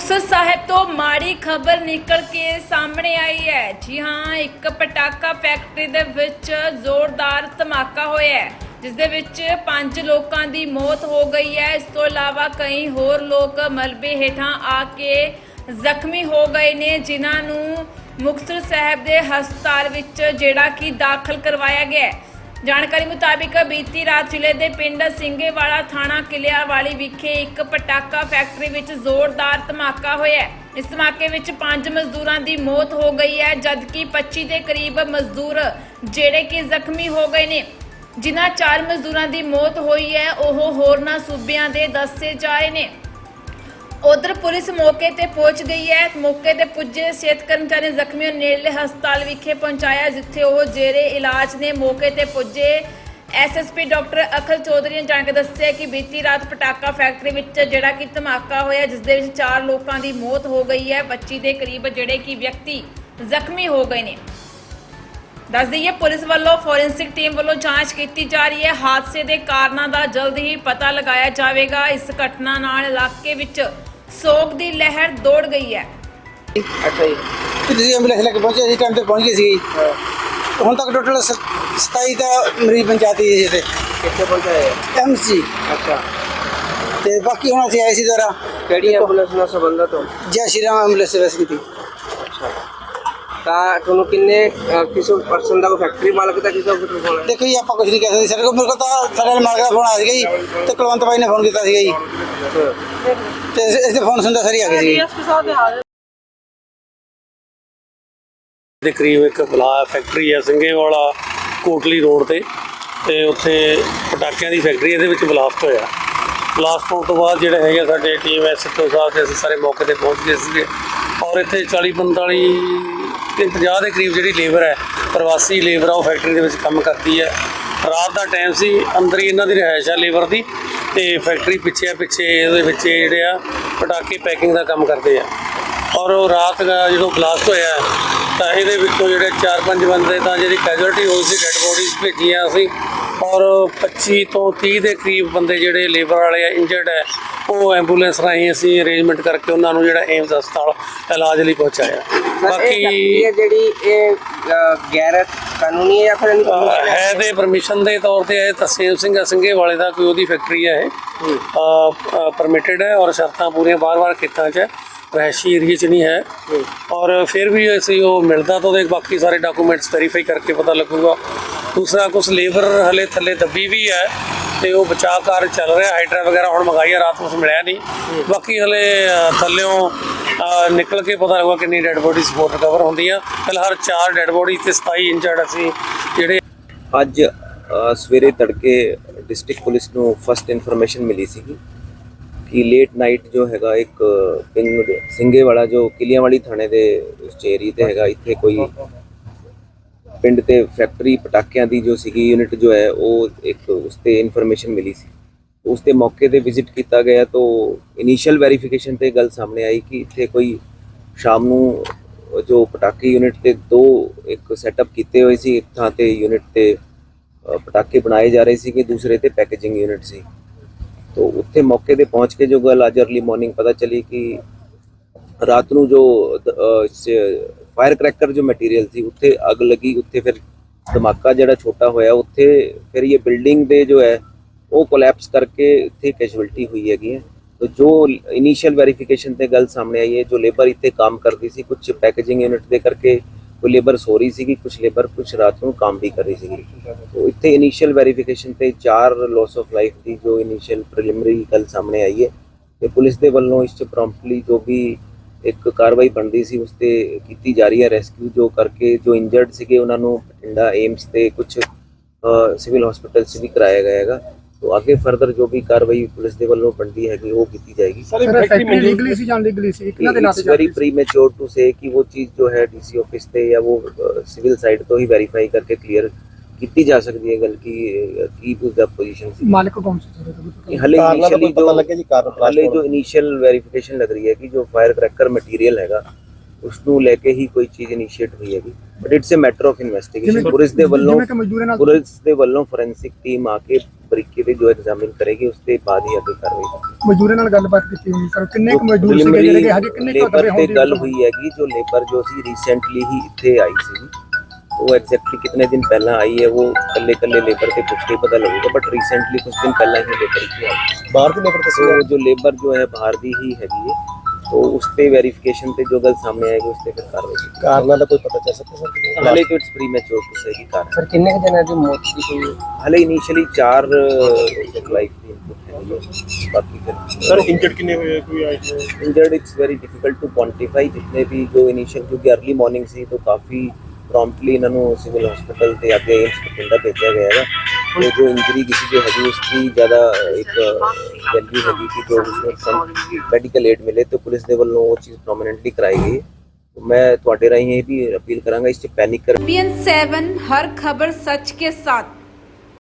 ਮੁਕਤਸਰ ਸਾਹਿਬ ਤੋਂ ਮਾੜੀ ਖਬਰ ਨਿਕਲ ਕੇ ਸਾਹਮਣੇ ਆਈ ਹੈ। ਜੀ ਹਾਂ, ਇੱਕ ਪਟਾਕਾ ਫੈਕਟਰੀ ਦੇ ਵਿੱਚ ਜ਼ੋਰਦਾਰ ਧਮਾਕਾ ਹੋਇਆ ਹੈ, ਜਿਸ ਦੇ ਵਿੱਚ ਪੰਜ ਲੋਕਾਂ ਦੀ ਮੌਤ ਹੋ ਗਈ ਹੈ। ਇਸ ਤੋਂ ਇਲਾਵਾ ਕਈ ਹੋਰ ਲੋਕ ਮਲਬੇ ਹੇਠਾਂ ਆ ਕੇ ਜ਼ਖਮੀ ਹੋ ਗਏ ਨੇ, ਜਿਨ੍ਹਾਂ ਨੂੰ ਮੁਕਤਸਰ ਸਾਹਿਬ ਦੇ ਹਸਪਤਾਲ ਵਿੱਚ ਜਿਹੜਾ ਕਿ ਦਾਖਲ ਕਰਵਾਇਆ ਗਿਆ ਹੈ। ਜਾਣਕਾਰੀ ਮੁਤਾਬਿਕ ਬੀਤੀ ਰਾਤ ਜ਼ਿਲ੍ਹੇ ਦੇ ਪਿੰਡ ਸਿੰਘੇਵਾਲਾ ਥਾਣਾ ਕਿਲਿਆਵਾਲੀ ਵਿਖੇ ਇੱਕ ਪਟਾਕਾ ਫੈਕਟਰੀ ਵਿੱਚ ਜ਼ੋਰਦਾਰ ਧਮਾਕਾ ਹੋਇਆ ਇਸ ਧਮਾਕੇ ਵਿੱਚ ਪੰਜ ਮਜ਼ਦੂਰਾਂ ਦੀ ਮੌਤ ਹੋ ਗਈ ਹੈ, ਜਦਕਿ 25 ਦੇ ਕਰੀਬ ਮਜ਼ਦੂਰ ਜਿਹੜੇ ਕਿ ਜ਼ਖਮੀ ਹੋ ਗਏ ਨੇ। ਜਿਨ੍ਹਾਂ ਚਾਰ ਮਜ਼ਦੂਰਾਂ ਦੀ ਮੌਤ ਹੋਈ ਹੈ, ਉਹ ਹੋਰਨਾਂ ਸੂਬਿਆਂ ਦੇ ਦੱਸੇ ਜਾ ਰਹੇ ਨੇ। ਉਧਰ ਪੁਲਿਸ ਮੌਕੇ ਤੇ ਪਹੁੰਚ ਗਈ ਹੈ। ਮੌਕੇ ਤੇ ਪੁੱਜੇ ਸਿਹਤ ਕਰਮਚਾਰੀ ਨੇ ਜ਼ਖਮੀਆਂ ਨੂੰ ਨੇੜਲੇ ਹਸਪਤਾਲ ਵਿਖੇ ਪਹੁੰਚਾਇਆ, ਜਿੱਥੇ ਉਹ ਜੇਰੇ ਇਲਾਜ ਨੇ ਮੌਕੇ ਤੇ ਪੁੱਜੇ। ਐਸਐਸਪੀ ਡਾਕਟਰ ਅਖਲ ਚੌਧਰੀ ਨੇ ਜਾਣ ਕੇ ਦੱਸਿਆ ਕਿ ਬੀਤੀ ਰਾਤ ਪਟਾਕਾ ਫੈਕਟਰੀ ਵਿੱਚ ਜਿਹੜਾ ਕਿ ਧਮਾਕਾ ਹੋਇਆ ਜਿਸ ਦੇ ਵਿੱਚ ਚਾਰ ਲੋਕਾਂ ਦੀ ਮੌਤ ਹੋ ਗਈ ਹੈ। 25 ਦੇ ਕਰੀਬ ਜਿਹੜੇ ਕਿ ਵਿਅਕਤੀ ਜ਼ਖਮੀ ਹੋ ਗਏ ਨੇ। ਦੱਸ ਦਈਏ, ਪੁਲਿਸ ਵੱਲੋਂ ਫੋਰੈਂਸਿਕ ਟੀਮ ਵੱਲੋਂ ਜਾਂਚ ਕੀਤੀ ਜਾ ਰਹੀ ਹੈ। ਹਾਦਸੇ ਦੇ ਕਾਰਨਾਂ ਦਾ ਜਲਦ ਹੀ ਪਤਾ ਲਗਾਇਆ ਜਾਵੇਗਾ। ਇਸ ਘਟਨਾ ਨਾਲ ਇਲਾਕੇ ਵਿੱਚ ਸੋਗ ਦੀ ਲਹਿਰ ਦੌੜ ਗਈ ਹੈ ਅੱਛਾ ਜੀ ਤੇ ਤੁਸੀਂ ਐਂਬੂਲੈਂਸ ਲੈ ਕੇ ਪਹੁੰਚੇ ਸੀ ਟਾਈਮ ਤੇ ਪਹੁੰਚ ਗਏ ਸੀ ਹੁਣ ਤੱਕ ਟੋਟਲ 27 ਦਾ ਮਰੀਜ਼ ਪੰਚਾਇਤੀ ਜੀ ਤੇ ਕਿੱਥੇ ਪਹੁੰਚਾਏ ਹੈ? ਐਮਸੀ ਅੱਛਾ ਤੇ ਬਾਕੀ ਹੁਣ ਅਸੀਂ ਆਏ ਸੀ ਦੁਆਰਾ ਕਿਹੜੀ ਐਂਬੂਲੈਂਸ ਨਾਲ ਸੰਬੰਧਤ ਹੋ ਜੈ ਸ਼੍ਰੀ ਰਾਮ ਐਂਬੂਲੈਂਸ ਸਰਵਿਸ ਕੀਤੀ ਅੱਛਾ ਤਾਂ ਤੁਹਾਨੂੰ ਕਿੰਨੇ ਅਹ, ਕਿਸੇ ਪਰਸਨ ਦਾ ਕੋਈ ਫੈਕਟਰੀ ਮਾਲਕ ਦਾ ਕਿਸੇ ਦਾ ਫੋਨ ਹੈ ਦੇਖੋ ਜੀ ਆਪਾਂ ਕੁਝ ਨਹੀਂ ਕਹਿ ਸਕਦੇ ਸਾਡੇ ਕੋਲ ਮੇਰੇ ਕੋਲ ਤਾਂ ਸਾਡੇ ਮਾਲਕ ਦਾ ਫੋਨ ਆ ਸੀਗਾ ਜੀ ਤੇ ਕੁਲਵੰਤ ਬਾਈ ਨੇ ਫੋਨ ਕੀਤਾ ਸੀਗਾ ਜੀ ਤੇ ਇਸ ਦੇ ਫੋਨ ਸੁਣਦਾ ਸਾਰੀ ਆ ਗਏ ਸੀ। ਦੇ ਕਰੀਬ ਇੱਕ ਬਲਾ ਫੈਕਟਰੀ ਹੈ ਸਿੰਘੇਵਾਲਾ ਕੋਟਲੀ ਰੋਡ ਤੇ। ਤੇ ਉੱਥੇ ਪਟਾਕਿਆਂ ਦੀ ਫੈਕਟਰੀ ਇਹਦੇ ਵਿੱਚ ਬਲਾਸਟ ਹੋਇਆ। ਬਲਾਸਟ ਹੋਣ ਤੋਂ ਬਾਅਦ ਜਿਹੜੇ ਹੈਗੇ ਸਾਡੇ ਟੀਮ ਐਸਐਚਓ ਸਾਹਿਬ ਤੇ ਅਸੀਂ ਸਾਰੇ ਮੌਕੇ ਤੇ ਪਹੁੰਚ ਗਏ ਸੀਗੇ। ਔਰ ਇੱਥੇ 40 45 ਤੇ 50 ਦੇ ਕਰੀਬ ਜਿਹੜੀ ਲੇਬਰ ਹੈ ਪ੍ਰਵਾਸੀ ਲੇਬਰ ਆ ਉਹ ਫੈਕਟਰੀ ਦੇ ਵਿੱਚ ਕੰਮ ਕਰਦੀ ਹੈ। ਰਾਤ ਦਾ ਟਾਈਮ ਸੀ ਅੰਦਰ ਹੀ ਇਹਨਾਂ ਦੀ ਰਿਹਾਇਸ਼ ਆ ਲੇਬਰ ਦੀ। ਤੇ ਫੈਕਟਰੀ ਪਿੱਛੇ ਆ, ਪਿੱਛੇ ਇਹਦੇ ਵਿੱਚ ਜਿਹੜੇ ਆ, ਪਟਾਕੇ ਪੈਕਿੰਗ ਦਾ ਕੰਮ ਕਰਦੇ ਆ। ਔਰ ਉਹ ਰਾਤ ਦਾ ਜਦੋਂ ਬਲਾਸਟ ਹੋਇਆ, ਤਾਂ ਇਹਦੇ ਵਿੱਚੋਂ ਜਿਹੜੇ 4-5 ਬੰਦੇ ਤਾਂ ਜਿਹੜੀ ਕੈਜੁਅਲਟੀ ਹੋਈ ਸੀ ਡੈੱਡ ਬੋਡੀਜ਼ ਭੇਜੀਆਂ ਅਸੀਂ। ਔਰ 25 ਤੋਂ 30 ਦੇ ਕਰੀਬ ਬੰਦੇ ਜਿਹੜੇ ਲੇਬਰ ਵਾਲੇ ਆ ਇੰਜਰਡ ਹੈ ਉਹ ਐਂਬੂਲੈਂਸ ਰਾਹੀਂ ਅਸੀਂ ਅਰੇਂਜਮੈਂਟ ਕਰਕੇ ਉਹਨਾਂ ਨੂੰ ਜਿਹੜਾ ਏਮਸ ਹਸਪਤਾਲ ਇਲਾਜ ਲਈ ਪਹੁੰਚਾਇਆ। ਬਾਕੀ ਇਹ ਜਿਹੜੀ ਇਹ ਗੈਰ ਕਾਨੂੰਨੀ ਹੈ ਜਾਂ ਫਿਰ ਹੈ ਦੇ ਪਰਮਿਸ਼ਨ ਦੇ ਤੌਰ ਤੇ ਇਹ ਤਰਸੇਮ ਸਿੰਘ ਸਿੰਘੇ ਵਾਲੇ ਦਾ ਕੋਈ ਉਹਦੀ ਫੈਕਟਰੀ ਹੈ ਇਹ। ਪਰਮਿਟਡ ਹੈ ਔਰ ਸ਼ਰਤਾਂ ਪੂਰੀਆਂ ਬਾਰ-ਬਾਰ ਖੇਤਾਂ 'ਚ ਹੈ। ਰਹਿਸ਼ੀ ਏਰੀਏ 'ਚ ਨਹੀਂ ਹੈ। ਔਰ ਫਿਰ ਵੀ ਅਸੀਂ ਉਹ ਮਿਲਦਾ ਤਾਂ ਉਹਦੇ ਬਾਕੀ ਸਾਰੇ ਡਾਕੂਮੈਂਟਸ ਵੈਰੀਫਾਈ ਕਰਕੇ ਪਤਾ ਲੱਗੂਗਾ। ਦੂਸਰਾ ਕੁਝ ਲੇਬਰ ਹਲੇ ਥੱਲੇ ਦੱਬੀ ਵੀ ਹੈ। ਤੇ ਉਹ ਬਚਾਅ ਕਾਰਜ ਚੱਲ ਰਿਹਾ ਹਾਈਡਰਾ ਵਗੈਰਾ ਹੁਣ ਮੰਗਾਈ ਰਾਤ ਨੂੰ ਮਿਲਿਆ ਨਹੀਂ। ਬਾਕੀ ਹਲੇ ਅ, ਥੱਲਿਓਂ ਨਿਕਲ ਕੇ ਪਤਾ ਲੱਗੂਗਾ ਕਿੰਨੀ ਡੈੱਡ ਬੋਡੀ ਸਪੋਰਟ ਰਿਕਵਰ ਹੁੰਦੀਆਂ। ਫਿਲਹਾਲ ਚਾਰ ਡੈੱਡ ਬੋਡੀ ਤੇ 27 ਇੰਜਰਡ ਅਸੀਂ ਜਿਹੜੇ ਅੱਜ ਸਵੇਰੇ ਤੜਕੇ ਡਿਸਟ੍ਰਿਕਟ ਪੁਲਿਸ ਨੂੰ ਫਸਟ ਇਨਫੋਰਮੇਸ਼ਨ ਮਿਲੀ ਸੀਗੀ ਕਿ ਲੇਟ ਨਾਈਟ ਜੋ ਹੈਗਾ ਇੱਕ ਪਿੰਡ ਸਿੰਘੇਵਾਲਾ ਜੋ ਕਿਲਿਆਂ ਵਾਲੀ ਥਾਣੇ ਦੇ ਉਸ ਏਰੀਏ ਤੇ ਹੈਗਾ ਇੱਥੇ ਕੋਈ ਪਿੰਡ ਤੇ ਫੈਕਟਰੀ ਪਟਾਕਿਆਂ ਦੀ ਜੋ ਸੀਗੀ ਯੂਨਿਟ ਜੋ ਹੈ, ਉਹ ਇੱਕ ਉਸ ਤੇ ਇਨਫੋਰਮੇਸ਼ਨ ਮਿਲੀ ਸੀ। ਉਸ ਤੇ ਮੌਕੇ ਤੇ ਵਿਜ਼ਿਟ ਕੀਤਾ ਗਿਆ ਤਾਂ ਇਨੀਸ਼ੀਅਲ ਵੈਰੀਫਿਕੇਸ਼ਨ ਤੇ ਗੱਲ ਸਾਹਮਣੇ ਆਈ ਕਿ ਇੱਥੇ ਕੋਈ ਸ਼ਾਮ ਨੂੰ ਜੋ ਪਟਾਕੇ ਯੂਨਿਟ ਤੇ ਦੋ ਇੱਕ ਸੈਟਅਪ ਕੀਤੇ ਹੋਏ ਸੀ, ਇੱਕ ਥਾਂ ਤੇ ਯੂਨਿਟ ਤੇ ਪਟਾਕੇ ਬਣਾਏ ਜਾ ਰਹੇ ਸੀ ਕਿ ਦੂਸਰੇ ਤੇ ਪੈਕੇਜਿੰਗ ਯੂਨਿਟ ਸੀ। ਤੋ ਉੱਥੇ ਮੌਕੇ ਤੇ ਪਹੁੰਚ ਕੇ ਜੋ ਗੱਲ ਅੱਜ ਅਰਲੀ ਮਾਰਨਿੰਗ ਪਤਾ ਚਲੀ ਕਿ ਰਾਤ ਨੂੰ ਜੋ ਫਾਇਰ ਕਰੈਕਰ ਜੋ ਮਟੀਰੀਅਲ ਸੀ, ਉੱਥੇ ਅੱਗ ਲੱਗੀ, ਉੱਥੇ ਫਿਰ ਧਮਾਕਾ ਜਿਹੜਾ ਛੋਟਾ ਹੋਇਆ, ਉੱਥੇ ਫਿਰ ਇਹ ਬਿਲਡਿੰਗ ਦੇ ਜੋ ਹੈ, ਉਹ ਕੋਲੈਪਸ ਕਰਕੇ ਇੱਥੇ ਕੈਜੁਅਲਟੀ ਹੋਈ ਹੈਗੀ ਹੈ। ਤੋ ਜੋ ਇਨੀਸ਼ੀਅਲ ਵੈਰੀਫਿਕੇਸ਼ਨ ਤੇ ਗੱਲ ਸਾਹਮਣੇ ਆਈ ਹੈ, ਜੋ ਲੇਬਰ ਇੱਥੇ ਕੰਮ ਕਰਦੀ ਸੀ ਕੁਝ ਪੈਕੇਜਿੰਗ ਯੂਨਿਟ ਦੇ ਕਰਕੇ ਕੋਈ ਲੇਬਰ ਸੋ ਰਹੀ ਸੀਗੀ ਕੁਝ ਲੇਬਰ ਕੁਝ ਰਾਤ ਨੂੰ ਕੰਮ ਵੀ ਕਰ ਰਹੀ ਸੀਗੀ। ਤੋ ਇੱਥੇ ਇਨੀਸ਼ੀਅਲ ਵੈਰੀਫਿਕੇਸ਼ਨ ਤੇ ਚਾਰ ਲਾਸ ਆਫ ਲਾਈਫ ਦੀ ਜੋ ਇਨੀਸ਼ੀਅਲ ਪ੍ਰੀਲਿਮਿਨਰੀ ਗੱਲ ਸਾਹਮਣੇ ਆਈ ਹੈ, ਤੇ ਪੁਲਿਸ ਦੇ ਵੱਲੋਂ ਇਸ ਚ ਪ੍ਰੋਮਪਟਲੀ ਜੋ ਵੀ ਇੱਕ ਕਾਰਵਾਈ ਬਣਦੀ ਸੀ ਉਸ ਤੇ ਕੀਤੀ ਜਾ ਰਹੀ ਹੈ ਰੈਸਕਿਊ ਜੋ ਕਰਕੇ ਜੋ ਇੰਜਰਡ ਸੀਗੇ ਉਹਨਾਂ ਨੂੰ ਬਠਿੰਡਾ ਏਮਸ ਤੇ ਕੁਝ ਸਿਵਲ ਹਸਪੀਟਲ 'ਚ ਵੀ ਕਰਾਇਆ ਗਿਆ ਹੈਗਾ। ਤੋ ਅੱਗੇ ਫਰਦਰ ਜੋ ਵੀ ਕਾਰਵਾਈ ਪੁਲਿਸ ਦੇ ਵੱਲੋਂ ਬਣਦੀ ਹੈਗੀ ਉਹ ਕੀਤੀ ਜਾਏਗੀ। ਸਰ ਫੈਕਟਰੀ ਲੀਗਲੀ ਸੀ ਜਾਂ ਲੀਗਲੀ ਸੀ? ਕਿਹਨਾਂ ਦੇ ਨਾਂ ਤੇ ਵੈਰੀ ਪ੍ਰੀਮੈਚੁਰ ਟੂ ਸੇ ਕਿ ਉਹ ਚੀਜ਼ ਜੋ ਹੈ ਡੀਸੀ ਆਫਿਸ ਤੇ ਜਾਂ ਉਹ ਸਿਵਲ ਸਾਈਡ ਤੋਂ ਹੀ ਵੈਰੀਫਾਈ ਕਰਕੇ ਕਲੀਅਰ ਕੀਤੀ ਜਾ ਸਕਦੀ ਹੈ ਗੱਲ ਕਿ ਕੀ ਉਸ ਦਾ ਪੋਜੀਸ਼ਨ ਸੀ? ਮਾਲਕ ਕੌਣ ਸੀ ਸਰ ਇਹ ਹਲੇ ਦਾ ਇਨੀਸ਼ੀਅਲੀ ਕੋਈ ਪਤਾ ਜੋ ਲੱਗਿਆ ਜੀ ਕਾਰਨ ਹਲੇ ਜੋ ਇਨੀਸ਼ੀਅਲ ਵੈਰੀਫਿਕੇਸ਼ਨ ਲੱਗ ਰਹੀ ਹੈ ਕਿ ਜੋ ਫਾਇਰ ਕ੍ਰੈਕਰ ਮਟੀਰੀਅਲ ਹੈਗਾ ਉਸ ਨੂੰ ਲੈ ਕੇ ਹੀ ਕੋਈ ਚੀਜ਼ ਇਨੀਸ਼ੀਏਟ ਹੋਈ ਹੈਗੀ। But it's a matter of investigation police ਦੇ ਵੱਲੋਂ ਪੁਲਿਸ ਦੇ ਵੱਲੋਂ ਫੋਰੈਂਸਿਕ ਟੀਮ ਆ ਕੇ ਬਰੀਕੀ ਤੇ ਜੋ ਐਗਜ਼ਾਮਿਨ ਕਰੇਗੀ ਉਸ ਤੇ ਬਾਅਦ ਹੀ ਅੱਗੇ ਕਾਰਵਾਈ ਹੋਵੇਗੀ ਮਜ਼ਦੂਰਾਂ ਨਾਲ ਗੱਲਬਾਤ ਕੀਤੀ ਹੋਈ ਸਰ ਕਿੰਨੇ ਕੁ ਮਜ਼ਦੂਰ ਸੀਗੇ ਜਿਹੜੇ ਕਿ ਹਜੇ ਕਿੰਨੇ ਕੁ ਤੇ ਗੱਲ ਹੋਈ ਹੈਗੀ ਜੋ ਲੇਬਰ ਜੋ ਸੀ ਰੀਸੈਂਟਲੀ ਹੀ ਇੱਥੇ ਆਈ ਸੀ वो एग्जैक्टली कितने दिन पहला आई है वो कल्ले कल्ले लेबर के कुछ नहीं पता लगेगा बट रिसेंटली कुछ दिन पहला ही लेबर की आई बाहर के लेबर तो जो लेबर जो है बाहर भी ही है ये तो उस पर वेरीफिकेशन पे जो गल सामने आएगी उस पर फिर कार्रवाई कारण का कोई पता चल सकता हाले तो इट्स प्री मैच्योर टू से कारण। सर कितने दिन है जो मौत की हुई हाले इनिशियली चार uh, लाइफ बाकी सर इंजर्ड कितने हुए कोई injured it's very difficult to quantify जितने भी जो इनिशियल क्योंकि अर्ली मॉर्निंग से ही तो काफ़ी प्रॉम्प्टली ਇਹਨਾਂ ਨੂੰ ਸਿਵਲ ਹਸਪੀਟਲ ਤੇ ਅੱਗੇ ਏਮਸ ਬਠਿੰਡਾ ਭੇਜਿਆ ਗਿਆ ਹੈ तो जो इंजरी किसी को हैगी उसकी ज़्यादा एक वैल्यू हैगी कि जो उसमें ਮੈਡੀਕਲ ਏਡ ਮਿਲੇ ਤੇ ਪੁਲਿਸ ਦੇ ਵੱਲੋਂ ਉਹ ਚੀਜ਼ ਪ੍ਰੋਮਿਨੈਂਟਲੀ ਕਰਾਈ ਗਈ ਹੈ। तो मैं ਤੁਹਾਡੇ ਰਾਹੀਂ ਇਹ ਵੀ ਅਪੀਲ ਕਰਾਂਗਾ ਇਸ 'ਚ ਪੈਨਿਕ ਕਰ पीएन सेवन हर खबर सच के साथ